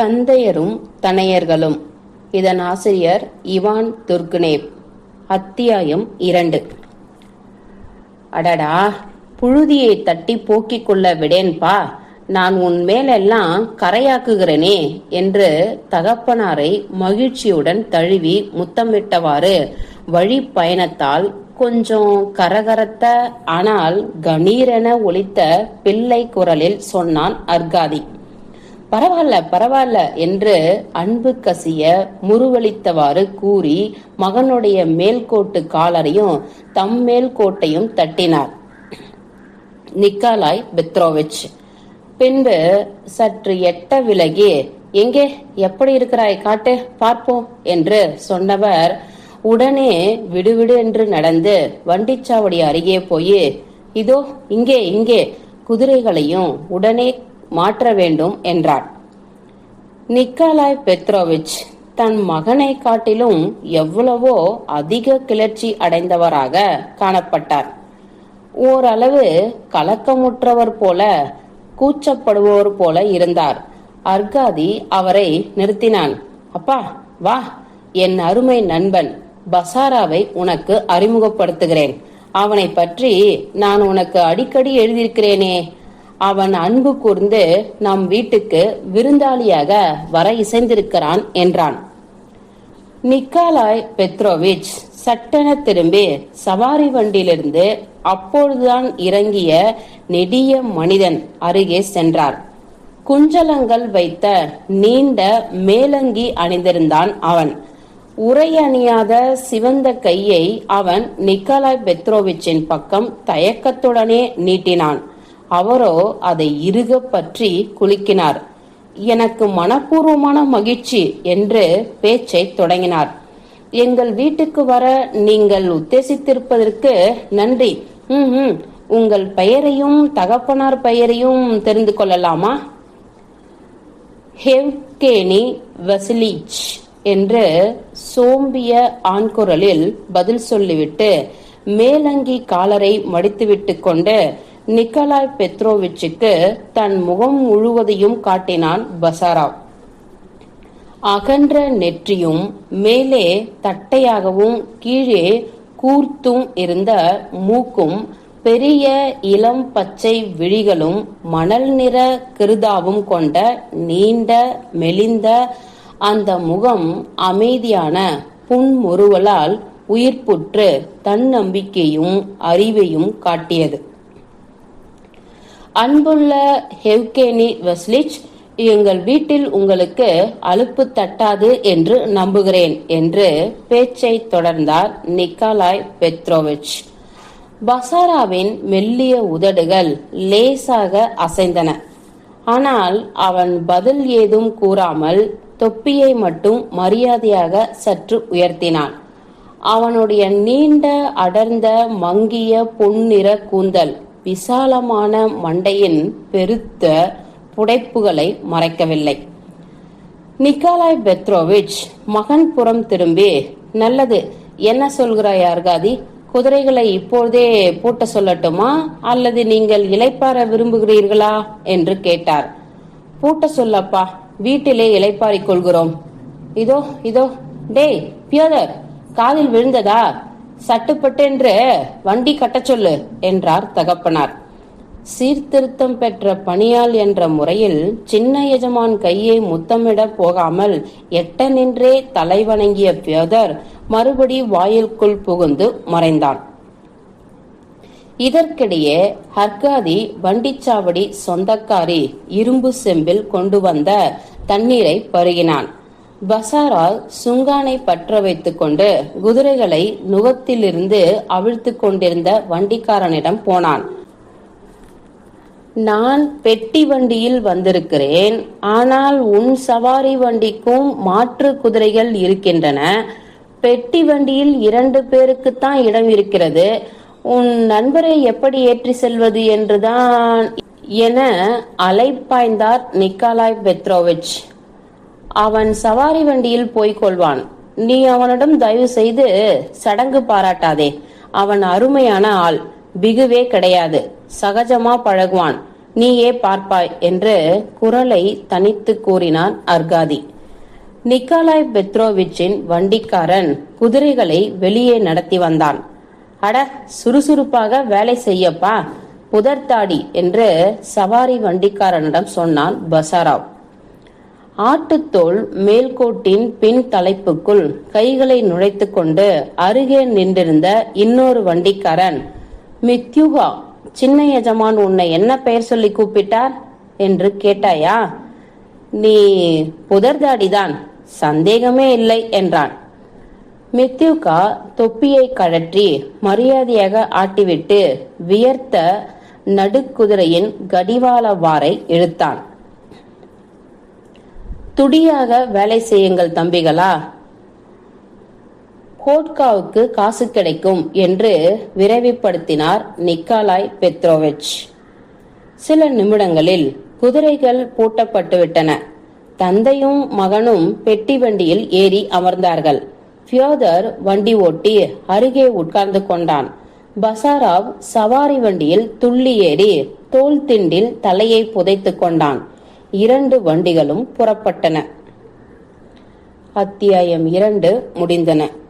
தந்தையரும் தனையர்களும். இதன் ஆசிரியர் இவான் துர்குனேவ் அத்தியாயம் இரண்டு. அடடா புழுதியை தட்டி போக்கிக் கொள்ள விடேன்பா நான் உன் மேலெல்லாம் கரையாக்குகிறேனே என்று தகப்பனாரை மகிழ்ச்சியுடன் தழுவி முத்தமிட்டவாறு வழி பயணத்தால் கொஞ்சம் கரகரத்த ஆனால் கணீரென ஒலித்த பிள்ளை குரலில் சொன்னான் அர்காதி. பரவாயில்ல பரவாயில்ல என்று அன்பு கசிய முருவளித்தவாறு கூறி மகனுடைய மேல்கோட்டு காலரையும் தம் மேல்கோட்டையும் தட்டினார். நிக்காலாய் பெத்ரோவிச். பின்பு சற்று எட்ட விலகி எங்கே எப்படி இருக்கிறாய் காட்டு பார்ப்போம் என்று சொன்னவர் உடனே விடுவிடு என்று நடந்து வண்டிச்சாவடி அருகே போய் இதோ இங்கே இங்கே குதிரைகளையும் உடனே மாற்ற வேண்டும் என்றார். நிக்காலாய் பெத்ரோவிச் தன் மகனை காட்டிலும் எவ்வளவோ அதிக கிளர்ச்சி அடைந்தவராக காணப்பட்டார். ஓரளவு கலக்கமுற்றவர் போல கூச்சப்படுபவர் போல இருந்தார். அர்காதி அவரை நிறுத்தினான். அப்பா வா என் அருமை நண்பன் பசாராவை உனக்கு அறிமுகப்படுத்துகிறேன். அவனை பற்றி நான் உனக்கு அடிக்கடி எழுதியிருக்கிறேனே. அவன் அன்பு கூர்ந்து நம் வீட்டுக்கு விருந்தாளியாக வர இசைந்திருக்கிறான் என்றான். நிக்காலாய் பெத்ரோவிச் சட்டென திரும்பி சவாரி வண்டியிலிருந்து அப்பொழுதுதான் இறங்கிய நெடிய மனிதன் அருகே சென்றார். குஞ்சலங்கள் வைத்த நீண்ட மேலங்கி அணிந்திருந்தான் அவன். உரை அணியாத சிவந்த கையை அவன் நிக்கலாய் பெத்ரோவிச்சின் பக்கம் தயக்கத்துடனே நீட்டினான். அவரோ அதை இறுக பற்றி குலுக்கினார். எனக்கு மனப்பூர்வமான மகிழ்ச்சி என்று பேச்சை தொடங்கினார். எங்கள் வீட்டுக்கு வர நீங்கள் உத்தேசித்திருப்பதற்கு நன்றி. ம் ஹம் உங்கள் பெயரையும் தகப்பனார் பெயரையும் தெரிந்து கொள்ளலாமா? ஹெவ்கேனி வசிலிச் என்று சோம்பிய ஆண்குரலில் பதில் சொல்லிவிட்டு மேலங்கி காலரை மடித்துவிட்டு கொண்டு நிக்கலாய் பெத்ரோவிச்சுக்கு தன் முகம் முழுவதையும் காட்டினான் பசாராவ். அகன்ற நெற்றியும் மேலே தட்டையாகவும் கீழே கூர்த்தும் இருந்த மூக்கும் பெரிய இளம் பச்சை விழிகளும் மணல் நிற கிருதாவும் கொண்ட நீண்ட மெலிந்த அந்த முகம் அமைதியான புன்முறுவலால் உயிர்ப்புற்று தன்னம்பிக்கையும் அறிவையும் காட்டியது. அன்புள்ள ஹெவ்கேனி வெஸ்லிச் எங்கள் வீட்டில் உங்களுக்கு அலுப்பு தட்டாது என்று நம்புகிறேன் என்று பேச்சை தொடர்ந்தார் நிக்காலாய் பெத்ரோவிச். பசாராவின் மெல்லிய உதடுகள் லேசாக அசைந்தன. ஆனால் அவன் பதில் ஏதும் கூறாமல் தொப்பியை மட்டும் மரியாதையாக சற்று உயர்த்தினான். அவனுடைய நீண்ட அடர்ந்த மங்கிய பொன்னிற கூந்தல் விசாலமான மண்டையின் பெருத்த புடைப்புகளை மறைக்கவில்லை. நிக்காலாய் பெத்ரோவிச் மகன் புறம் திரும்பி நல்லது என்ன சொல்கிறாய் அர்காதி குதிரைகளை இப்போதே பூட்ட சொல்லட்டுமா? அல்லது நீங்கள் இளைப்பாற விரும்புகிறீர்களா? என்று கேட்டார். பூட்ட சொல்லப்பா வீட்டிலே இளைப்பாறிக் கொள்கிறோம். இதோ இதோ டேய் பியோதர் காதில் விழுந்ததா? சட்டுப்பட்டென்று வண்டி கட்டச் சொல்லு என்றார் தகப்பனார். சீர்திருத்தம் பெற்ற பணியாள் என்ற முறையில் சின்ன எஜமான் கையை முத்தமிட போகாமல் எட்ட நின்றே தலைவணங்கிய பியோதர் மறுபடி வாயிலுக்குள் புகுந்து மறைந்தான். இதற்கிடையே ஹர்காதி வண்டிச்சாவடி சொந்தக்காரி இரும்பு செம்பில் கொண்டு வந்த தண்ணீரை பருகினான். பசாரால் சுங்கானை பற்ற வைத்துக் கொண்டு குதிரைகளை நுகத்திலிருந்து அவிழ்த்து கொண்டிருந்த வண்டிக்காரனிடம் போனான். நான் பெட்டி வண்டியில் வந்திருக்கிறேன். ஆனால் உன் சவாரி வண்டிக்கும் மாற்று குதிரைகள் இருக்கின்றன. பெட்டி வண்டியில் இரண்டு பேருக்குத்தான் இடம் இருக்கிறது. உன் நண்பரை எப்படி ஏற்றி செல்வது என்றுதான் என அலைப்பாய்ந்தார் நிக்காலாய் பெத்ரோவிச். அவன் சவாரி வண்டியில் போய்க் கொள்வான் நீ அவனிடம் தயவு செய்து சடங்கு பாராட்டாதே. அவன் அருமையான ஆள். பிகுவே கிடையாது. சகஜமா பழகுவான். நீயே பார்ப்பாய் என்று குரலை தனித்து கூறினான் அர்காதி. நிக்காலாய் பெத்ரோவிச்சின் வண்டிக்காரன் குதிரைகளை வெளியே நடத்தி வந்தான். அட சுறுசுறுப்பாக வேலை செய்யப்பா. புதர்த்தாடி என்று சவாரி வண்டிக்காரனிடம் சொன்னான் பசாராவ். ஆட்டுத்தோல் மேல்கோட்டின் பின் தலைப்புக்குள் கைகளை நுழைத்து கொண்டு அருகே நின்றிருந்த இன்னொரு வண்டிக்காரன் மித்யுகா சின்ன எஜமான் உன்னை என்ன பெயர் சொல்லி கூப்பிட்டார்? என்று கேட்டாயா? நீ புதர்தாடிதான் சந்தேகமே இல்லை என்றான். மித்யுகா தொப்பியை கழற்றி மரியாதையாக ஆட்டிவிட்டு வியர்த்த நடுக்குதிரையின் கடிவாள வாரை இழுத்தான். துடியாக வேலை செய்யுங்கள் தம்பிகளா. கோட்காவுக்கு காசு கிடைக்கும் என்று விரைவுபடுத்தினார் நிக்காலாய் பெத்ரோவிச். சில நிமிடங்களில் குதிரைகள் பூட்டப்பட்டு விட்டன தந்தையும் மகனும் பெட்டி வண்டியில் ஏறி அமர்ந்தார்கள். ஃபியோதர் வண்டி ஓட்டி அருகே உட்கார்ந்து கொண்டான். பசாராவ் சவாரி வண்டியில் துள்ளி ஏறி தோல் திண்டில் தலையை புதைத்துக் கொண்டான். இரண்டு வண்டிகளும் புறப்பட்டன. அத்தியாயம் இரண்டு முடிந்தன.